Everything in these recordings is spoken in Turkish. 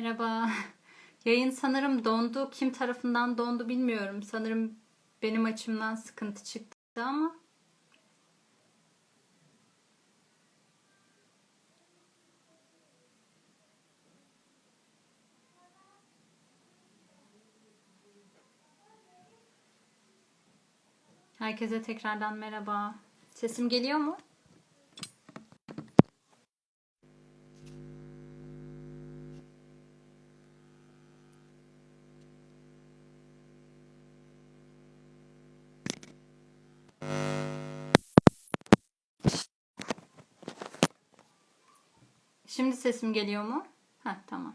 Merhaba. Yayın sanırım dondu. Kim tarafından dondu bilmiyorum. Sanırım benim açımdan sıkıntı çıktı ama. Herkese tekrardan merhaba. Sesim geliyor mu? Şimdi sesim geliyor mu? Heh, tamam.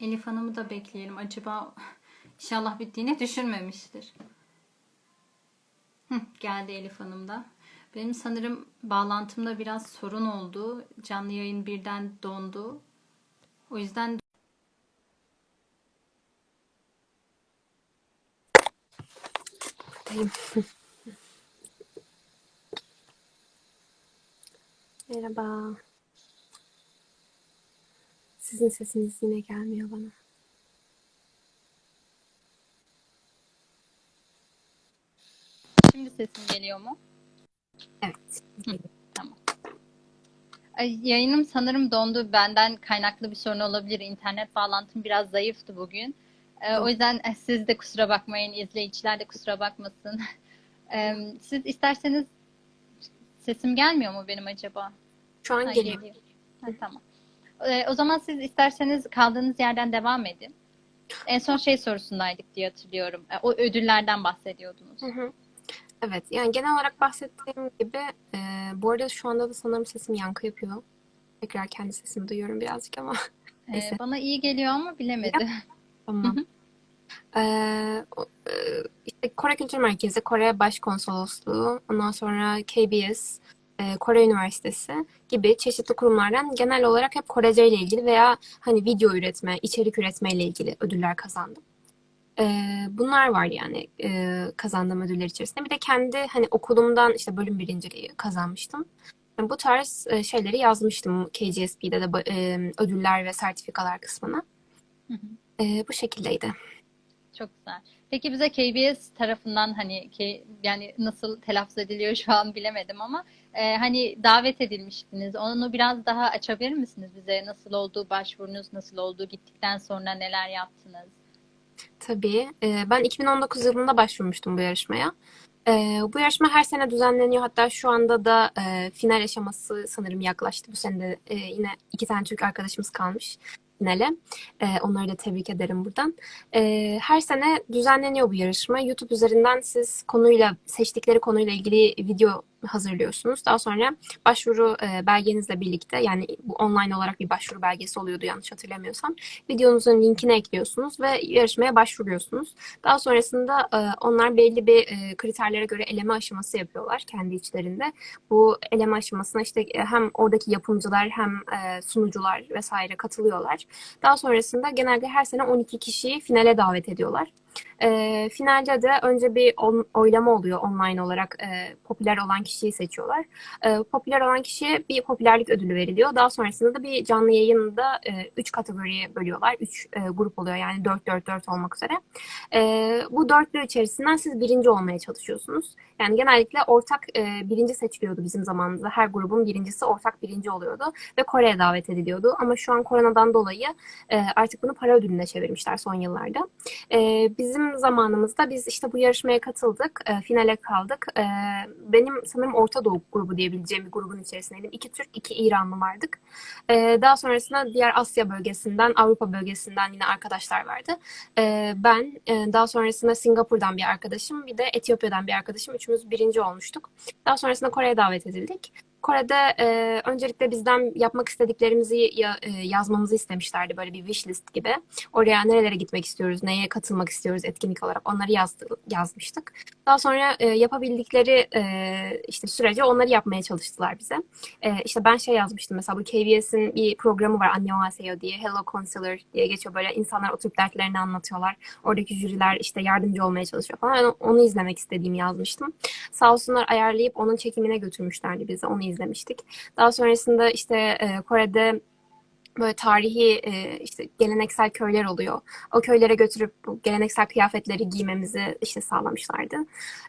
Elif Hanım'ı da bekleyelim. Acaba inşallah bittiğini düşünmemiştir. Hı, geldi Elif Hanım da. Benim sanırım bağlantımda biraz sorun oldu. Canlı yayın birden dondu. O yüzden Buradayım. Merhaba. Sizin sesiniz yine gelmiyor bana. şimdi sesim geliyor mu? Evet. Tamam. Ay, Yayınım sanırım dondu. Benden kaynaklı bir sorun olabilir. İnternet bağlantım biraz zayıftı bugün. Ee, o yüzden eh, siz de kusura bakmayın, izleyiciler de kusura bakmasın. Siz isterseniz sesim gelmiyor mu benim acaba? Şu an Ha, geliyor. geliyor. Ha, tamam. Ee, o zaman siz isterseniz kaldığınız yerden devam edin. En son şey sorusundaydık diye hatırlıyorum. Ee, O ödüllerden bahsediyordunuz. Hı hı. Evet, yani genel olarak bahsettiğim gibi e, bu arada şu anda da sanırım sesim yankı yapıyor. Tekrar kendi sesimi duyuyorum birazcık ama Ee, bana iyi geliyor ama bilemedim. Tamam. Ee, e, işte Kore Kültür Merkezi, Kore Başkonsolosluğu, ondan sonra KBS, e, Kore Üniversitesi gibi çeşitli kurumlardan genel olarak hep Korece ile ilgili veya hani video üretme, içerik üretme ile ilgili ödüller kazandım. Ee, bunlar var yani e, kazandığım ödüller içerisinde. Bir de kendi hani okulumdan işte bölüm birinciliği kazanmıştım. Yani bu tarz e, şeyleri yazmıştım KGSB'de de e, ödüller ve sertifikalar kısmına. Hı hı. E, bu şekildeydi. Çok güzel. Peki bize KBS tarafından hani ki yani nasıl telaffuz ediliyor şu an bilemedim ama e, hani davet edilmiştiniz. Onu biraz daha açabilir misiniz bize? Nasıl oldu başvurunuz, nasıl oldu, gittikten sonra neler yaptınız? Tabii. Ee, ben 2019 yılında başvurmuştum bu yarışmaya. Ee, bu yarışma her sene düzenleniyor. Hatta şu anda da e, final aşaması sanırım yaklaştı. Bu sene de e, yine iki tane Türk arkadaşımız kalmış finale. Ee, onları da tebrik ederim buradan. Ee, her sene düzenleniyor bu yarışma. YouTube üzerinden siz konuyla, seçtikleri konuyla ilgili video hazırlıyorsunuz. Daha sonra başvuru e, belgenizle birlikte yani bu online olarak bir başvuru belgesi oluyordu yanlış hatırlamıyorsam. Videonuzun linkini ekliyorsunuz ve yarışmaya başvuruyorsunuz. Daha sonrasında e, onlar belli bir e, kriterlere göre eleme aşaması yapıyorlar kendi içlerinde. Bu eleme aşamasına işte hem oradaki yapımcılar hem sunucular vesaire katılıyorlar. Daha sonrasında genelde her sene 12 kişiyi finale davet ediyorlar. E, finalde de önce bir on- oylama oluyor online olarak e, popüler olan kişiyi seçiyorlar. E, popüler olan kişiye bir popülerlik ödülü veriliyor. Daha sonrasında da bir canlı yayında 3 kategoriye bölüyorlar. 3 grup oluyor yani 4-4-4 olmak üzere. E, bu dörtlü içerisinden siz birinci olmaya çalışıyorsunuz. Yani genellikle ortak e, birinci seçiliyordu bizim zamanımızda. Her grubun birincisi ortak birinci oluyordu ve Kore'ye davet ediliyordu. Ama şu an koronadan dolayı e, artık bunu para ödülüne çevirmişler son yıllarda. E, bizim zamanımızda biz işte bu yarışmaya katıldık, e, finale kaldık. E, benim sanırım Orta Doğu grubu diyebileceğim bir grubun içerisindeydim. İki Türk, iki İranlı vardık. E, daha sonrasında diğer Asya bölgesinden, Avrupa bölgesinden yine arkadaşlar vardı. E, ben, e, daha sonrasında Singapur'dan bir arkadaşım, bir de Etiyopya'dan bir arkadaşım. Üçümüz birinci olmuştuk. Daha sonrasında Kore'ye davet edildik. Kore'de e, öncelikle bizden yapmak istediklerimizi ya- e, yazmamızı istemişlerdi. Böyle bir wish list gibi. Oraya nerelere gitmek istiyoruz, neye katılmak istiyoruz etkinlik olarak onları yazdı, yazmıştık. Daha sonra e, yapabildikleri e, işte sürece onları yapmaya çalıştılar bize. E, işte ben şey yazmıştım mesela bu KBS'in bir programı var Annyeonghaseyo diye Hello Counselor diye geçiyor. Böyle insanlar oturup dertlerini anlatıyorlar. Oradaki jüriler işte yardımcı olmaya çalışıyor falan. Ben onu izlemek istediğimi yazmıştım. Sağ olsunlar ayarlayıp onun çekimine götürmüşlerdi bizi. Onu izlemiştik. Daha sonrasında işte e, Kore'de böyle tarihi e, işte geleneksel köyler oluyor. O köylere götürüp bu geleneksel kıyafetleri giymemizi işte sağlamışlardı.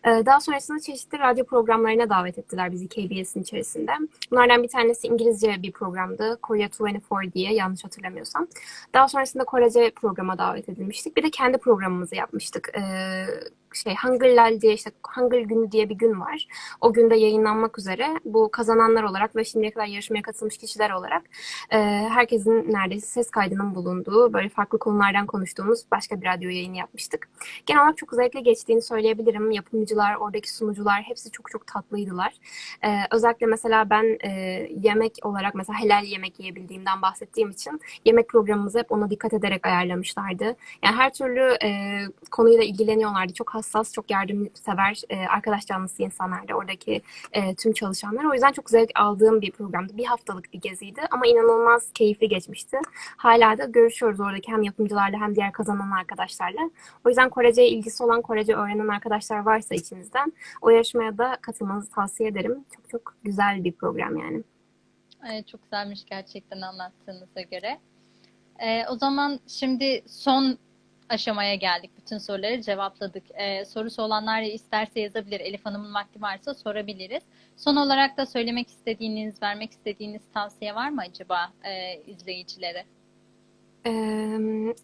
E, daha sonrasında çeşitli radyo programlarına davet ettiler bizi KBS'in içerisinde. Bunlardan bir tanesi İngilizce bir programdı. Korea 24 diye yanlış hatırlamıyorsam. Daha sonrasında Korece programa davet edilmiştik. Bir de kendi programımızı yapmıştık. E, şey Hangıllal diye işte Hangıl günü diye bir gün var. O günde yayınlanmak üzere bu kazananlar olarak ve şimdiye kadar yarışmaya katılmış kişiler olarak e, herkesin neredeyse ses kaydının bulunduğu böyle farklı konulardan konuştuğumuz başka bir radyo yayını yapmıştık. Genel olarak çok zevkli geçtiğini söyleyebilirim. Yapımcılar, oradaki sunucular hepsi çok çok tatlıydılar. E, özellikle mesela ben e, yemek olarak mesela helal yemek yiyebildiğimden bahsettiğim için yemek programımızı hep ona dikkat ederek ayarlamışlardı. Yani her türlü e, konuyla ilgileniyorlardı. Çok hassas, çok yardımsever e, arkadaş canlısı insanlardı oradaki e, tüm çalışanlar. O yüzden çok zevk aldığım bir programdı. Bir haftalık bir geziydi ama inanılmaz keyifli geçmişti. Hala da görüşüyoruz oradaki hem yapımcılarla hem diğer kazanan arkadaşlarla. O yüzden Korece'ye ilgisi olan, Korece öğrenen arkadaşlar varsa içinizden o yarışmaya da katılmanızı tavsiye ederim. Çok çok güzel bir program yani. Evet, çok güzelmiş gerçekten anlattığınıza göre. Ee, o zaman şimdi son aşamaya geldik. Bütün soruları cevapladık. Ee, sorusu olanlar isterse yazabilir. Elif Hanım'ın vakti varsa sorabiliriz. Son olarak da söylemek istediğiniz, vermek istediğiniz tavsiye var mı acaba e, izleyicilere? Ee,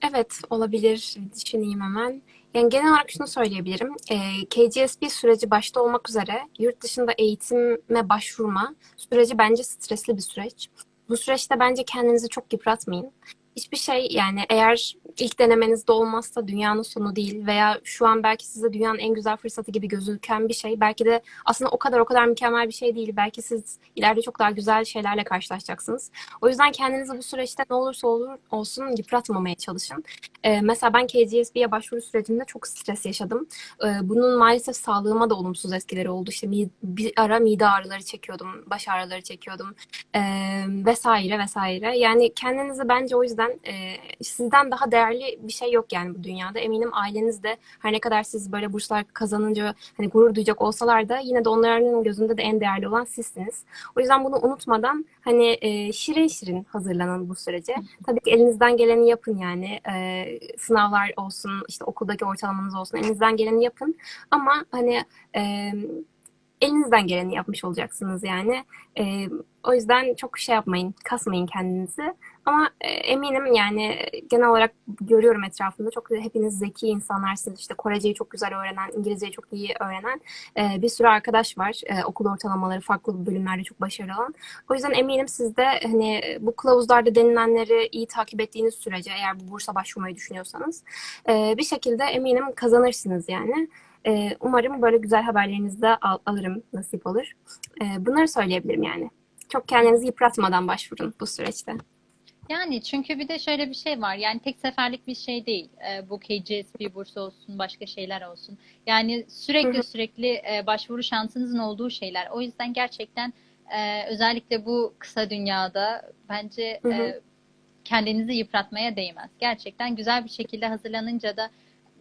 evet olabilir düşüneyim hemen. Yani genel olarak şunu söyleyebilirim. Ee, KGSB süreci başta olmak üzere yurt dışında eğitime başvurma süreci bence stresli bir süreç. Bu süreçte bence kendinizi çok yıpratmayın. Hiçbir şey yani eğer ilk denemenizde olmazsa dünyanın sonu değil veya şu an belki size dünyanın en güzel fırsatı gibi gözüken bir şey belki de aslında o kadar o kadar mükemmel bir şey değil. Belki siz ileride çok daha güzel şeylerle karşılaşacaksınız. O yüzden kendinizi bu süreçte ne olursa olur olsun yıpratmamaya çalışın. Ee, mesela ben KGSB'ye başvuru sürecinde çok stres yaşadım. Ee, bunun maalesef sağlığıma da olumsuz etkileri oldu. İşte bir ara mide ağrıları çekiyordum, baş ağrıları çekiyordum ee, vesaire vesaire. Yani kendinizi bence o yüzden e, sizden daha değerli bir şey yok yani bu dünyada. Eminim aileniz de her ne kadar siz böyle burslar kazanınca hani gurur duyacak olsalar da yine de onların gözünde de en değerli olan sizsiniz. O yüzden bunu unutmadan hani e, şirin şirin hazırlanın bu sürece. Tabii ki elinizden geleni yapın yani. E, sınavlar olsun, işte okuldaki ortalamanız olsun elinizden geleni yapın. Ama hani e, elinizden geleni yapmış olacaksınız yani. E, o yüzden çok şey yapmayın, kasmayın kendinizi. Ama e, eminim yani genel olarak görüyorum etrafımda çok hepiniz zeki insanlarsınız. İşte Koreceyi çok güzel öğrenen, İngilizceyi çok iyi öğrenen e, bir sürü arkadaş var. E, okul ortalamaları farklı bölümlerde çok başarılı olan. O yüzden eminim siz de hani bu kılavuzlarda denilenleri iyi takip ettiğiniz sürece eğer bu bursa başvurmayı düşünüyorsanız bir şekilde eminim kazanırsınız yani. Umarım böyle güzel haberlerinizi de al- alırım, nasip olur. Bunları söyleyebilirim yani. Çok kendinizi yıpratmadan başvurun bu süreçte. Yani çünkü bir de şöyle bir şey var. Yani tek seferlik bir şey değil. Ee, bu KGSB bursu olsun, başka şeyler olsun. Yani sürekli sürekli e, başvuru şansınızın olduğu şeyler. O yüzden gerçekten e, özellikle bu kısa dünyada bence e, kendinizi yıpratmaya değmez. Gerçekten güzel bir şekilde hazırlanınca da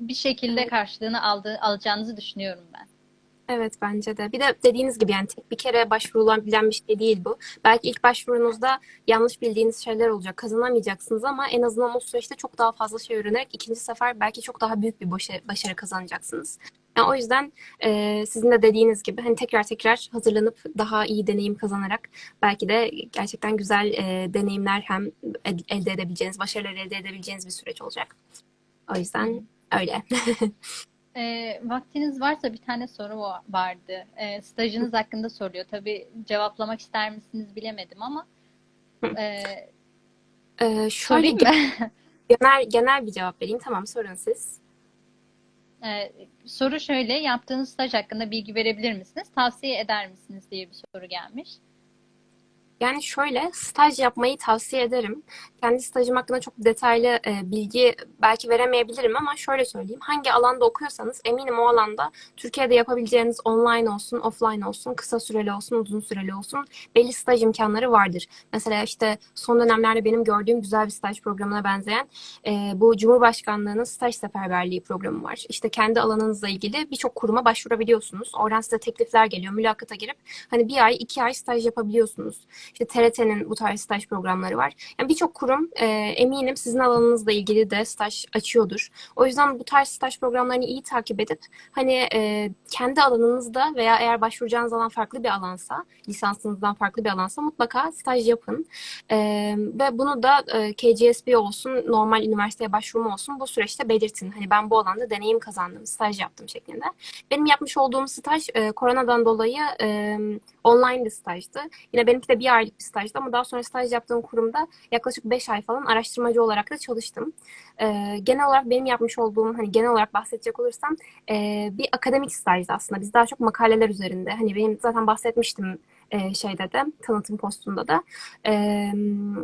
bir şekilde karşılığını aldığı, alacağınızı düşünüyorum ben. Evet bence de. Bir de dediğiniz gibi yani tek bir kere başvurulabilen bir şey değil bu. Belki ilk başvurunuzda yanlış bildiğiniz şeyler olacak. Kazanamayacaksınız ama en azından o süreçte çok daha fazla şey öğrenerek ikinci sefer belki çok daha büyük bir başarı, başarı kazanacaksınız. Yani o yüzden e, sizin de dediğiniz gibi hani tekrar tekrar hazırlanıp daha iyi deneyim kazanarak belki de gerçekten güzel e, deneyimler hem elde edebileceğiniz, başarılar elde edebileceğiniz bir süreç olacak. O yüzden öyle. E, vaktiniz varsa bir tane soru va- vardı. E, stajınız hakkında soruyor. Tabii cevaplamak ister misiniz bilemedim ama e, E, şöyle mı? genel genel bir cevap vereyim. Tamam sorun siz. Ee, soru şöyle, yaptığınız staj hakkında bilgi verebilir misiniz? Tavsiye eder misiniz diye bir soru gelmiş. Yani şöyle staj yapmayı tavsiye ederim. Kendi stajım hakkında çok detaylı e, bilgi belki veremeyebilirim ama şöyle söyleyeyim. Hangi alanda okuyorsanız eminim o alanda Türkiye'de yapabileceğiniz online olsun, offline olsun, kısa süreli olsun, uzun süreli olsun belli staj imkanları vardır. Mesela işte son dönemlerde benim gördüğüm güzel bir staj programına benzeyen e, bu Cumhurbaşkanlığı'nın staj seferberliği programı var. İşte kendi alanınızla ilgili birçok kuruma başvurabiliyorsunuz. Oradan size teklifler geliyor. Mülakata girip hani bir ay, iki ay staj yapabiliyorsunuz. İşte TRT'nin bu tarz staj programları var. Yani birçok kurum e, eminim sizin alanınızla ilgili de staj açıyordur. O yüzden bu tarz staj programlarını iyi takip edip hani e, kendi alanınızda veya eğer başvuracağınız alan farklı bir alansa, lisansınızdan farklı bir alansa mutlaka staj yapın. E, ve bunu da e, KGSB olsun, normal üniversiteye başvurma olsun bu süreçte belirtin. Hani ben bu alanda deneyim kazandım, staj yaptım şeklinde. Benim yapmış olduğum staj e, koronadan dolayı e, online bir stajdı. Yine benimki de bir aylık bir stajdı ama daha sonra staj yaptığım kurumda yaklaşık 5 ay falan araştırmacı olarak da çalıştım. Ee, genel olarak benim yapmış olduğum hani genel olarak bahsedecek olursam e, bir akademik stajdı aslında. Biz daha çok makaleler üzerinde. Hani benim zaten bahsetmiştim e, şeyde de tanıtım postunda da e,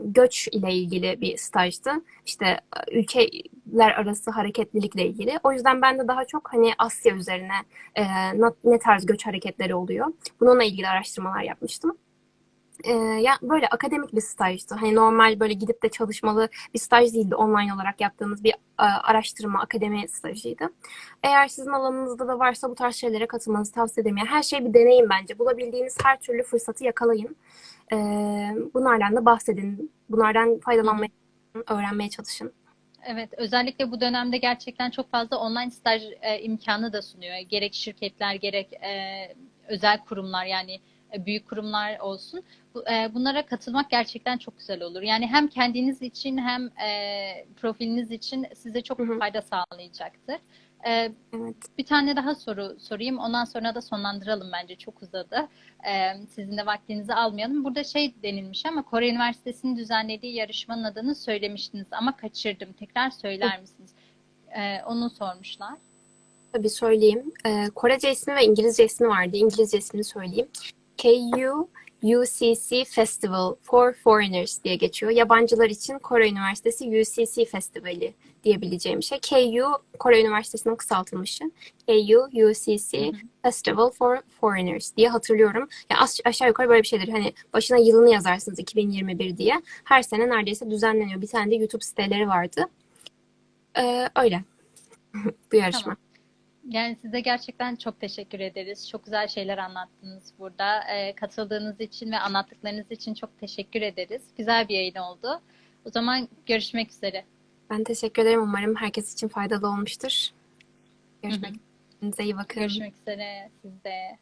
göç ile ilgili bir stajdı. İşte ülkeler arası hareketlilikle ilgili. O yüzden ben de daha çok hani Asya üzerine e, ne tarz göç hareketleri oluyor. Bununla ilgili araştırmalar yapmıştım. Ee, ya böyle akademik bir stajdı. Hani normal böyle gidip de çalışmalı bir staj değildi. Online olarak yaptığımız bir e, araştırma, akademi stajıydı. Eğer sizin alanınızda da varsa bu tarz şeylere katılmanızı tavsiye ederim. Yani her şey bir deneyim bence. Bulabildiğiniz her türlü fırsatı yakalayın. Ee, bunlardan da bahsedin. Bunlardan faydalanmaya, öğrenmeye çalışın. Evet, özellikle bu dönemde gerçekten çok fazla online staj e, imkanı da sunuyor. Gerek şirketler, gerek e, özel kurumlar yani e, büyük kurumlar olsun. E, bunlara katılmak gerçekten çok güzel olur. Yani hem kendiniz için hem e, profiliniz için size çok fayda sağlayacaktır. E, Evet. bir tane daha soru sorayım. Ondan sonra da sonlandıralım bence. Çok uzadı. E, sizin de vaktinizi almayalım. Burada şey denilmiş ama Kore Üniversitesi'nin düzenlediği yarışmanın adını söylemiştiniz ama kaçırdım. Tekrar söyler misiniz? E, onu sormuşlar. Tabii söyleyeyim. Ee, Korece ismi ve İngilizce ismi vardı. İngilizce ismini söyleyeyim. KU UCC Festival for Foreigners diye geçiyor. Yabancılar için Kore Üniversitesi UCC Festivali diyebileceğim şey. KU Kore Üniversitesi'nin kısaltılmışı. KU UCC. Festival for Foreigners diye hatırlıyorum. Yani az- aşağı yukarı böyle bir şeydir. Hani başına yılını yazarsınız 2021 diye. Her sene neredeyse düzenleniyor. Bir tane de YouTube siteleri vardı. Ee, öyle. Bu yarışma. Tamam. Yani size gerçekten çok teşekkür ederiz. Çok güzel şeyler anlattınız burada. E, katıldığınız için ve anlattıklarınız için çok teşekkür ederiz. Güzel bir yayın oldu. O zaman görüşmek üzere. Ben teşekkür ederim. Umarım herkes için faydalı olmuştur. Görüşmek üzere. İyi bakın. Görüşmek üzere sizde.